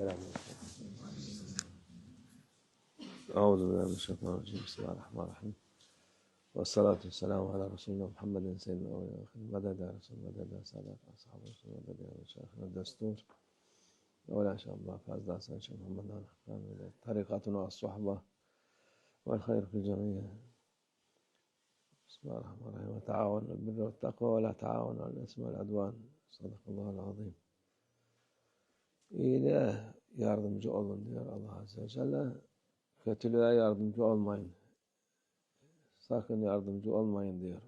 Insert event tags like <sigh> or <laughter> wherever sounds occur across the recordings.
Selam. أعوذ بالله من الشيطان الرجيم. بسم الله الرحمن الرحيم. والصلاة والسلام على رسولنا محمد سيدنا الأولين والآخرين مدد يا رسول مدد يا سادات أصحاب رسول مدد يا مشايخنا الدستور. أولا إن شاء الله فاز داسا إن شاء محمد على طريقتنا والصحبة والخير في الجميع. بسم الله الرحمن الرحيم. وتعاون البر والتقوى ولا تعاون على الإثم والعدوان. صدق الله العظيم. İyiliğe yardımcı olun diyor Allah Azze ve Celle. Kötülüğe yardımcı olmayın. Sakın yardımcı olmayın diyor.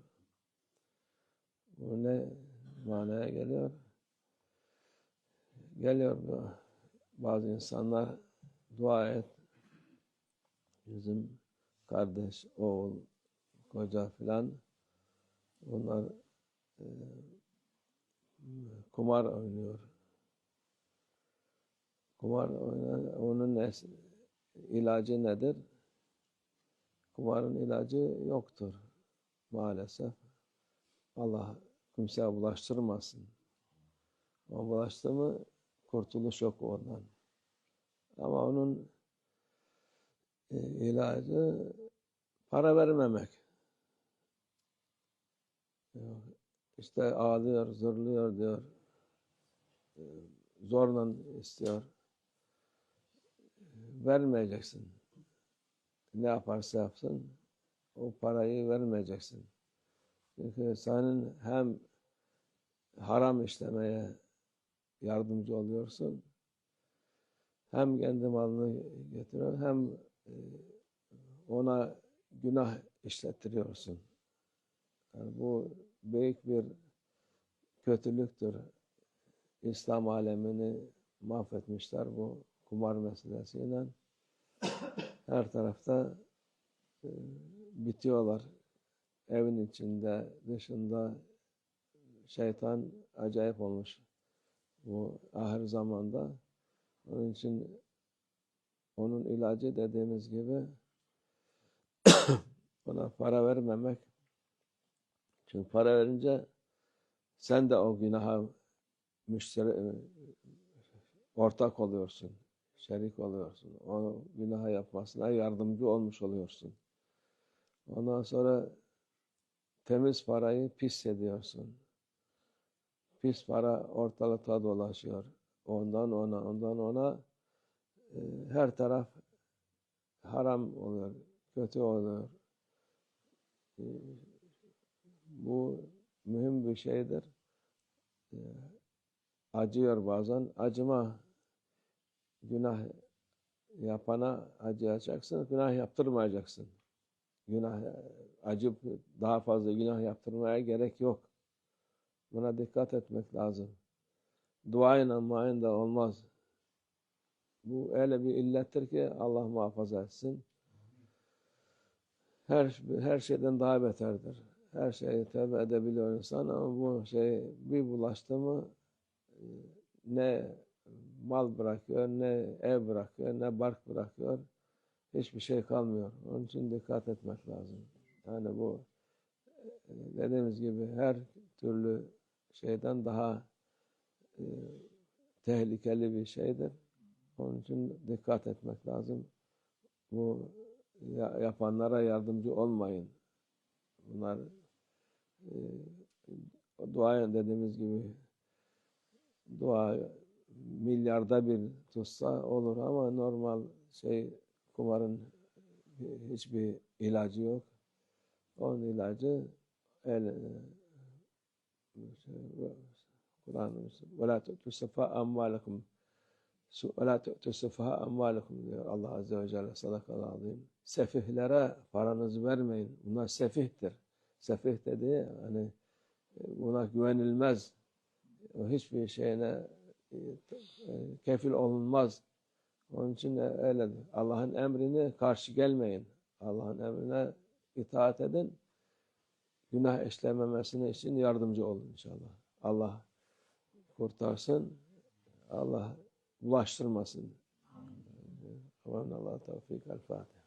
Bu ne manaya geliyor? Geliyor bu. Bazı insanlar dua et. Bizim kardeş, oğul, koca filan bunlar e, kumar oynuyor. Kumar onun ilacı nedir? Kumarın ilacı yoktur maalesef. Allah kimseye bulaştırmasın. O bulaştı mı kurtuluş yok ondan. Ama onun e, ilacı para vermemek. İşte ağlıyor, zırlıyor diyor. E, Zorla istiyor. Vermeyeceksin. Ne yaparsa yapsın o parayı vermeyeceksin. Çünkü senin hem haram işlemeye yardımcı oluyorsun hem kendi malını getiriyor hem e, ona günah işlettiriyorsun. Yani bu büyük bir kötülüktür. İslam alemini mahvetmişler bu kumar meselesiyle. Her tarafta e, bitiyorlar. Evin içinde, dışında şeytan acayip olmuş bu ahir zamanda. Onun için onun ilacı dediğimiz gibi <coughs> ona para vermemek. Çünkü para verince sen de o günaha müşteri, ortak oluyorsun, şerik oluyorsun. O günaha yapmasına yardımcı olmuş oluyorsun. Ondan sonra temiz parayı pis ediyorsun. Pis para ortalıkta dolaşıyor. Ondan ona, ondan ona e, her taraf haram oluyor, kötü oluyor. E, bu mühim bir şeydir. E, acıyor bazen. Acıma günah yapana acıyacaksın, günah yaptırmayacaksın. Günah acıp daha fazla günah yaptırmaya gerek yok. Buna dikkat etmek lazım. Duayla muayene de olmaz. Bu öyle bir illettir ki Allah muhafaza etsin. Her, her şeyden daha beterdir. Her şeyi tövbe edebiliyor insan ama bu şey bir bulaştı mı ne mal bırakıyor, ne ev bırakıyor, ne bark bırakıyor. Hiçbir şey kalmıyor. Onun için dikkat etmek lazım. Yani bu dediğimiz gibi her türlü şeyden daha e, tehlikeli bir şeydir. Onun için dikkat etmek lazım. Bu ya, yapanlara yardımcı olmayın. Bunlar e, dua dediğimiz gibi dua milyarda bir tutsa olur ama normal şey kumarın hiçbir ilacı yok. Onun ilacı el e, Kur'an'ımız ve la tu'tu sefa amvalekum diyor Allah Azze ve Celle sadakallahu azim. Sefihlere paranızı vermeyin. Bunlar sefihtir. Sefih dedi hani e, buna güvenilmez. Hiçbir şeyine kefil olunmaz. Onun için öyledir. Allah'ın emrine karşı gelmeyin. Allah'ın emrine itaat edin. Günah işlememesine için yardımcı olun inşallah. Allah kurtarsın. Allah bulaştırmasın. Amin Allah tevfik. El Fatiha.